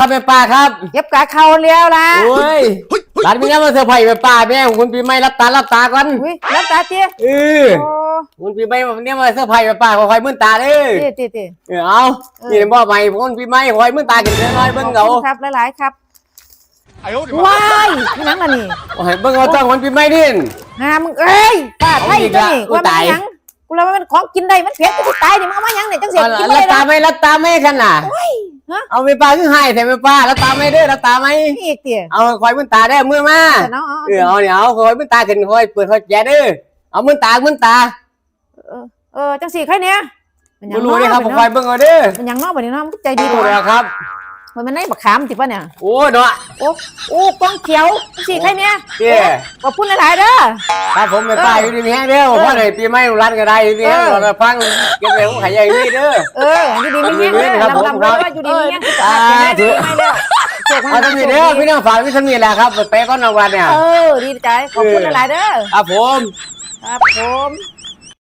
ครับแม่ป่าครับเก็บกาเขาเลี้ยวล่ะโอ้ยหลานมีน้ำมาเสอไพรส์แม่ป่าแม่ของคุณปีใหม่รับตารับตากันรับตาเตี้ยเอออคุณปีใหม่เนี่ยมาเสอไพรส์แม่ป่าคอยมื่นตาเด้เตี้ยเตี้ยเตี้ยเออเอานี่บ่ใหม่คุณปีใหม่คอยมื่นตากันเล็กน้อยเบิ่งเอาครับหลายๆครับว้ายนังอันนี้โอ้ยเบิ่งเอาจ้องคุณปีใหม่ดินงามึงเอ้ยป้าไทยตัวนี้ว่ามันยังกูเลยว่ามันของกินได้มันเผ็ดกูตายนี่มันเอามายังเนี่ยจังเสียกินไม่ได้รับตาไม่รับตาไม่ขนาด ฮะ เอาแม่ป้าคือให้แต่แม่ป้ารับตาไหมเด้อรับตาไหมนี่อีกเตี้ยเอาคอยมื่นตาได้อมือมาเนาะเออเอาเนี่ยเอาคอยมื่นตาขึ้นคอยเปิดคอยแย่เด้อเอามื่นตามื่นตา เออเออจังสี่ใครเนี่ยมันหยับ่งรู้เนาะเลยครับเป็ผมนคอยเนาะเบิ่งเอาเด้อมันหยังเนาะบัดนี้เนาะมันใจดีรู้กว่าแล้วครับ มันมันในบักขามติป่ะเนี่ย โอ้เนาะโอ้โอ้กล้องเขียวจังสี่ใครเนี่ยเด้ขอบคุณหลายๆเด้อครับผมไม่ป้าอยู่ดีมีแห้งเด้อผมว่าไหนปีใหม่ร้านก็ได้อยู่ดีแห้งเออเราฟังเก็บไว้ของขายใหญ่นี่เด้อเอออยู่ดีมีเงี้ยครับผมลำๆครับว่าอยู่ดีมีเงี้ยอ่าถือไม่แล้วโชคเอาทั้งนี้เด้อพี่น้องฝากพี่ทั้งนี้แหละครับไปก้อนรางวัลเนี่ยเออดีใจขอบคุณหลายๆเด้อครับผมครับผม